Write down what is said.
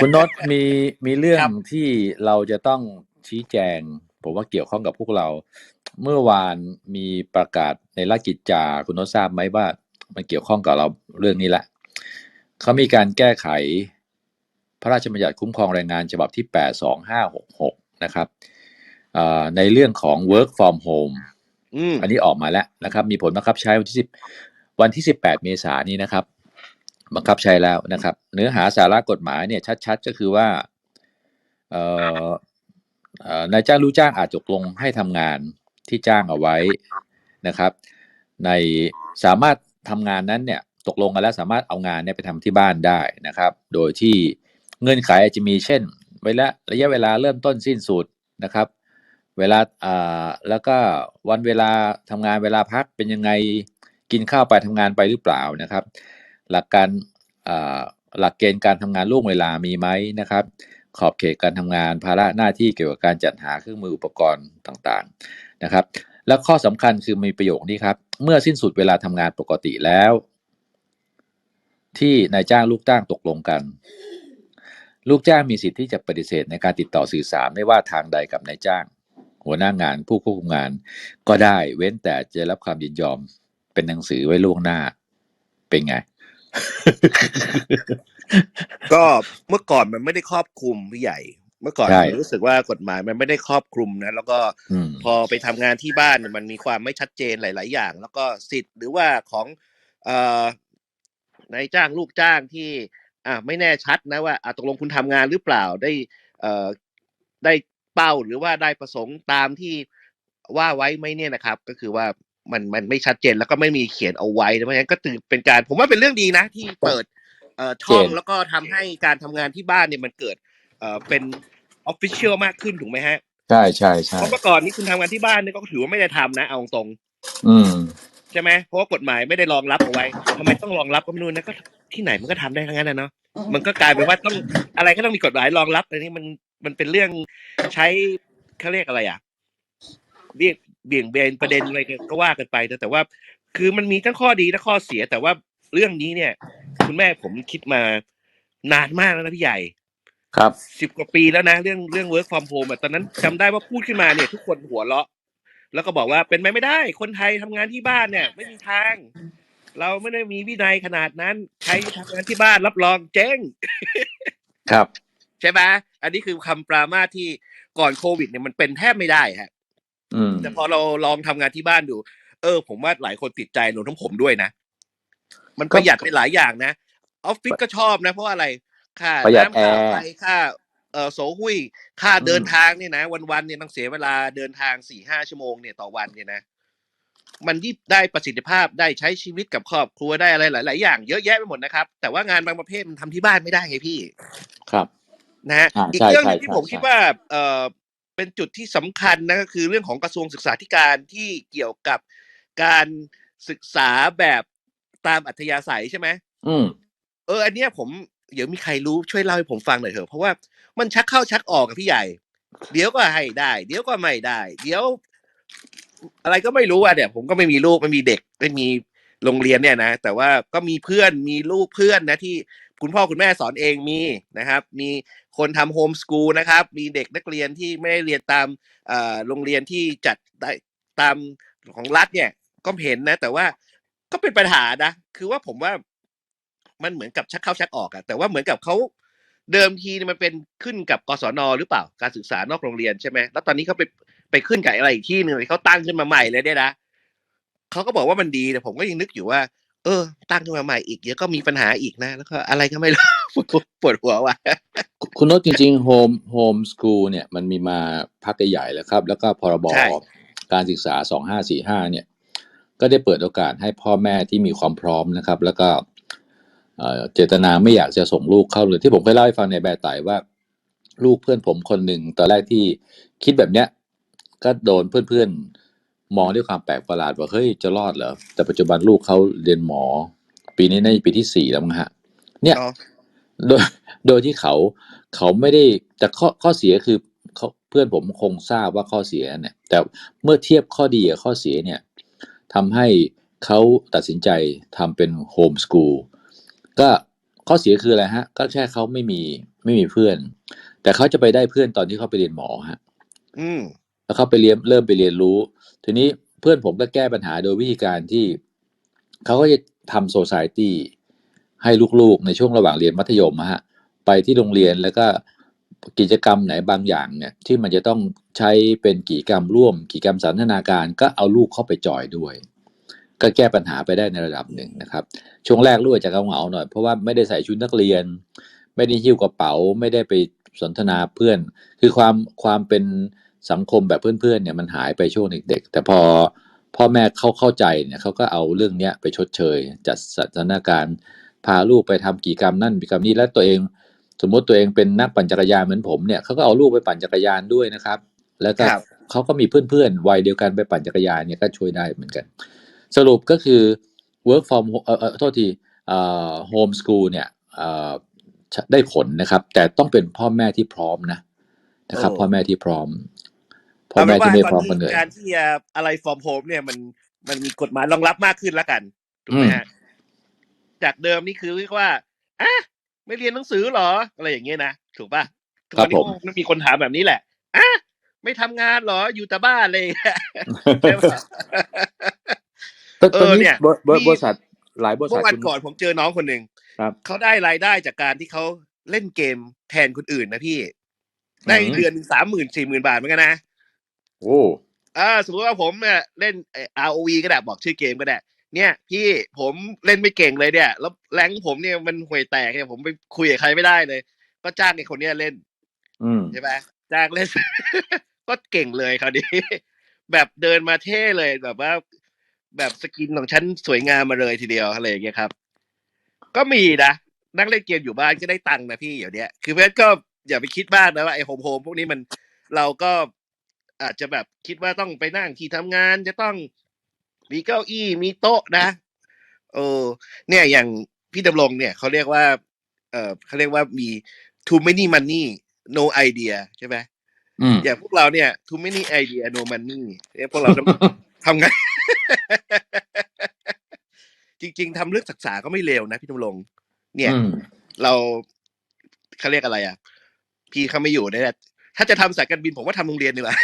คุณโนตมีมีเรื่องที่เราจะต้องชี้แจง ผมว่าเกี่ยวข้องกับพวกเรา เมื่อวานมีประกาศในราชกิจจา คุณโนตทราบไหมว่ามันเกี่ยวข้องกับเราเรื่องนี้แหละเขามีการแก้ไข พระราชบัญญัติคุ้มครองแรงงานฉบับที่ 82566 นะครับเอ่อในเรื่องของ work from home อืมอันนี้ออกมาแล้วนะครับ มีผลบังคับใช้วันที่10วันที่ 18 เมษายนนี้นะครับ บังคับใช้แล้วนะครับ เนื้อหาสาระกฎหมายเนี่ยชัด ๆ ก็คือว่าเนายจ้างรู้จ้างอาจตกลงให้ทำงานที่จ้างเอาไว้นะครับ ในสามารถทำงานนั้นเนี่ยตกลงกันแล้วสามารถเอางานเนี่ยไปทำที่บ้านได้นะครับ โดยที่เงื่อนไขอาจจะมีเช่นเวลาระยะเวลาเริ่มต้นสิ้นสุดนะครับ เวลาอ่าแล้วก็วันเวลาทำงานเวลาพักเป็นยังไงกินข้าวไปทำงานไปหรือเปล่านะครับ หลักการหลักเกณฑ์การทำงานล่วงเวลามีไหมนะครับ ขอบเขตการทำงานภาระหน้าที่เกี่ยวกับการจัดหาเครื่องมืออุปกรณ์ต่างๆนะครับ และข้อสำคัญคือมีประโยคนี้ครับ เมื่อสิ้นสุดเวลาทำงานปกติแล้ว ที่นายจ้างลูกจ้างตกลงกัน ลูกจ้างมีสิทธิ์ที่จะปฏิเสธในการติดต่อสื่อสารไม่ว่าทางใดกับนายจ้าง หัวหน้างานผู้ควบคุมงาน ก็ได้เว้นแต่จะรับความยินยอมเป็นหนังสือไว้ล่วงหน้าเป็นไง ก็เมื่อก่อนมันไม่ได้ครอบคลุมพี่ใหญ่ เมื่อก่อนใช่ผมรู้สึกว่ากฎหมายมันไม่ได้ครอบคลุมนะแล้วก็อืม พอไปทำงานที่บ้านเนี่ยมันมีความไม่ชัดเจนหลาย ๆ อย่าง แล้วก็สิทธิ์หรือว่าของเอ่อนายจ้างลูกจ้างที่ อ่าไม่แน่ชัดนะว่าอะตกลงคุณทำงานหรือเปล่าได้ เอ่อได้เป้าหรือว่าได้ประสงค์ตามที่ว่าไว้ไหมเนี่ยนะครับ ก็คือว่า มันมันไม่ชัดเจนแล้วก็ไม่มีเขียนเอาไว้เพราะฉะนั้นก็ถือเป็นการ ผมว่าเป็นเรื่องดีนะ ที่เปิดเอ่อช่องเจนแล้วก็ทำให้การทำงานที่บ้านเนี่ยมันเกิดเอ่อเป็นออฟฟิเชียลมากขึ้นถูกไหมฮะใช่ใช่ใช่เพราะเมื่อก่อนนี้คุณทำงานที่บ้านเนี่ยก็ถือว่าไม่ได้ทำนะเอาตรง อืมๆใช่ไหมเพราะว่ากฎหมายไม่ได้รองรับเอาไว้ทำไมต้องรองรับก็ไม่รู้นะก็ที่ไหนมันก็ทำได้ทั้งนั้นนะเนาะมันก็กลายเป็นว่าต้องอะไรก็ต้องมีกฎหมายรองรับอันนี้มันมันเป็นเรื่องใช้เขาเรียกอะไรอะเรียก เบี่ยงเบนประเด็นอะไรก็ว่ากันไปแต่แต่ว่า คือมันมีทั้งข้อดีและข้อเสีย แต่ว่าเรื่องนี้เนี่ย คุณแม่ผมคิดมานานมากแล้วนะพี่ใหญ่ครับสิบกว่าปีแล้วนะเรื่องเรื่อง work from home อะตอนนั้นจำได้ว่าพูดขึ้นมาเนี่ย ทุกคนหัวเราะ แล้วก็บอกว่าเป็นไปไม่ได้ คนไทยทำงานที่บ้านเนี่ย ไม่มีทาง เราไม่ได้มีวินัยขนาดนั้นใครทำงานที่บ้านรับรองเจ๊ง ครับ ใช่ไหมอันนี้คือคำปรามาสที่ก่อนโควิดเนี่ยมันเป็นแทบไม่ได้ฮะอืม แต่พอเราลองทำงานที่บ้านดู เออ ผมว่าหลายคนติดใจรวมทั้งผมด้วยนะ มันประหยัดไปหลายอย่างนะออฟฟิศก็ชอบนะ เพราะอะไร ค่าประหยัดน้ำค่าแอร์ไฟค่าเออโสหุ้ยค่าเดินอืมทางเนี่ยนะ วันๆเนี่ยต้องเสียเวลาเดินทางสี่ห้าชั่วโมงเนี่ยต่อวันเนี่ยนะมันที่ได้ประสิทธิภาพได้ใช้ชีวิตกับครอบครัวได้อะไรหลาย ๆ อย่างเยอะแยะไปหมดนะครับ แต่ว่างานบางประเภทมันทำที่บ้านไม่ได้ไงพี่ ครับ นะฮะอ่าอีกใช่เรื่องหนึงใช่ที่ใช่ผมใช่คิดว่าเออ เป็นจุดที่สำคัญนะก็คือเรื่องของกระทรวงศึกษาธิการที่เกี่ยวกับการศึกษาแบบตามอัธยาศัยใช่ไหมอืมเออ อันเนี้ยผมเดี๋ยวมีใครรู้ช่วยเล่าให้ผมฟังหน่อยเถอะเพราะว่ามันชักเข้าชักออกกับพี่ใหญ่ เดี๋ยวก็ให้ได้ เดี๋ยวก็ไม่ได้ เดี๋ยว อะไรก็ไม่รู้อะเนี่ย ผมก็ไม่มีลูกไม่มีเด็กไม่มีโรงเรียนเนี่ยนะแต่ว่าก็มีเพื่อนมีลูกเพื่อนนะที่ คุณพ่อคุณแม่สอนเองมีนะครับ มีคนทำโฮมสกูลนะครับ มีเด็กนักเรียนที่ไม่ได้เรียนตามเอ่อโรงเรียนที่จัดได้ตามของรัฐเนี่ย ก็เห็นนะ แต่ว่าก็เป็นปัญหานะ คือว่าผมว่ามันเหมือนกับชักเข้าชักออกอะแต่ว่าเหมือนกับเขาเดิมทีเนี่ยมันเป็นขึ้นกับกศนหรือเปล่าการศึกษานอกโรงเรียนใช่ไหมแล้วตอนนี้เขาไปไปขึ้นกับอะไรอีกที่หนึ่งที่เขาตั้งขึ้นมาใหม่เลยเนี่ยนะเขาก็บอกว่ามันดีแต่ผมก็ยังนึกอยู่ว่า เออ ตั้งขึ้นมาใหม่อีกเดี๋ยวก็มีปัญหาอีกนะ แล้วก็อะไรก็ไม่รู้ปวดหัวว่ะคุณโน้ตจริงๆโฮมโฮมสกูลเนี่ยมันมีมาพักใหญ่ๆแล้วครับ แล้วก็พรบใช่การศึกษา2545เนี่ย ก็ได้เปิดโอกาสให้พ่อแม่ที่มีความพร้อมนะครับ แล้วก็เอ่อเจตนาไม่อยากจะส่งลูกเข้าเลยที่ผมเคยเล่าให้ฟังในแบบไต่ว่า ลูกเพื่อนผมคนหนึ่งตอนแรกที่คิดแบบเนี้ย ก็โดนเพื่อนๆ มองด้วยความแปลกประหลาดว่าเฮ้ยจะรอดเหรอแต่ปัจจุบันลูกเขาเรียนหมอ ปีนี้น่าจะปีที่สี่แล้วมั้งฮะ เนี่ยเนาะโดยโดยที่เขาเขาไม่ได้แต่ข้อข้อเสียคือเขาเพื่อนผมคงทราบว่าข้อเสียเนี่ย แต่เมื่อเทียบข้อดีกับข้อเสียเนี่ยทำให้เขาตัดสินใจทำเป็นโฮมสกูลก็ข้อเสียคืออะไรฮะ ก็แค่เขาไม่มีไม่มีเพื่อน แต่เขาจะไปได้เพื่อนตอนที่เขาไปเรียนหมอฮะ อืมแล้วเขาไปเรียนเริ่มไปเรียนรู้ ทีนี้เพื่อนผมก็แก้ปัญหาโดยวิธีการที่เขาก็จะทำโซซายตี้ให้ลูกๆในช่วงระหว่างเรียนมัธยมฮะไปที่โรงเรียนแล้วก็กิจกรรมไหนบางอย่างเนี่ยที่มันจะต้องใช้เป็นกิจกรรมร่วมกิจกรรมสันทนาการก็เอาลูกเข้าไปจอยด้วย ก็แก้ปัญหาไปได้ในระดับหนึ่งนะครับ ช่วงแรกลูกอาจจะเหงาหน่อยเพราะว่าไม่ได้ใส่ชุดนักเรียน ไม่ได้หิ้วกระเป๋า ไม่ได้ไปสนทนาเพื่อน คือความความเป็น สังคมแบบเพื่อนๆเนี่ยมันหายไปช่วงเด็กๆแต่พอพ่อแม่เขาเข้าใจเนี่ยเขาก็เอาเรื่องเนี้ยไปชดเชย จัดสถานการณ์พาลูกไปทำกิจกรรมนั่นกิจกรรมนี้แล้วตัวเอง สมมติตัวเองเป็นนักปั่นจักรยานเหมือนผมเนี่ยเขาก็เอาลูกไปปั่นจักรยานด้วยนะครับ แล้วก็ครับเขาก็มีเพื่อนๆวัยเดียวกันไปปั่นจักรยานเนี่ยก็ช่วยได้เหมือนกัน สรุปก็คือ work from ho- เอ่อเอ่อโทษทีเอ่อ home school เนี่ยเอ่อได้ผลนะครับ แต่ต้องเป็นพ่อแม่ที่พร้อมนะนะครับโอ้พ่อแม่ที่พร้อม พ่อเอาแม่เป็นว่าที่ไม่ตพร้ออมนก็เหนื่นี้อยการที่จะอะไร from home เนี่ยมันมันมีกฎหมายรองรับมากขึ้นแล้วกันถูกไหมอืมฮะจากเดิมนี่คือเรียกว่าอะไม่เรียนหนังสือเหรอ อะไรอย่างเงี้ยนะถูกป่ะทุกครัวับนนี้ผมก็มีคนถามแบบนี้แหละอะไม่ทำงานเหรออยู่แต่บ้านเลยใช่ป่ะตอนเอตอนอนี้เนี่ยบริบริมีบริษัทหลายบริษัเมื่ทอวันคุณก่อนผมเจอน้องคนหนึ่งครับเขาได้รายได้จากการที่เขาเล่นเกมแทนคนอื่นนะพี่ ได้อืมเดือนสามหมื่นสี่หมื่นบาทเหมือนกันนะ โอ้อ่าสมมติว่าผมเนี่ยเล่นเอ่อ ROV ก็ได้บอกชื่อเกมก็ได้ เนี่ย พี่ผมเล่นไม่เก่งเลยเนี่ย แล้วแรงค์ผมเนี่ยมันห่วยแตกเนี่ยผมไปคุยกับใครไม่ได้เลย ก็จ้างไอ้คนเนี้ยเล่นอืมใช่ไหมจ้างเล่น ก็เก่งเลยคราวนี้แบบเดินมาเท่เลยแบบว่า แบบสกินของฉันสวยงามมาเลยทีเดียวอะไรอย่างเงี้ยครับ ก็มีนะนั่งเล่นเกมอยู่บ้านก็ได้ตังค์นะพี่เดี๋ยวเนี้ยคือเพชรก็อย่าไปคิดมากนะว่าไอ้โฮมโฮมพวกนี้มันเราก็ อาจจะแบบคิดว่าต้องไปนั่งที่ทำงาน จะต้องมีเก้าอี้มีโต๊ะนะเออเนี่ยอย่างพี่ดำรงเนี่ยเขาเรียกว่า เออเขาเรียกว่ามี too many money no idea ใช่ไหมอืมอย่างพวกเราเนี่ย too many idea no money เนี่ยพวกเราทำทำไงจริง ๆทำเรื่องศึกษาก็ไม่เลวนะพี่ดำรงเนี่ยอืมเราเขาเรียกอะไรอะ พี่เขาไม่อยู่เนี่ย ถ้าจะทำสายการบินผมว่าทำโรงเรียนดีกว่า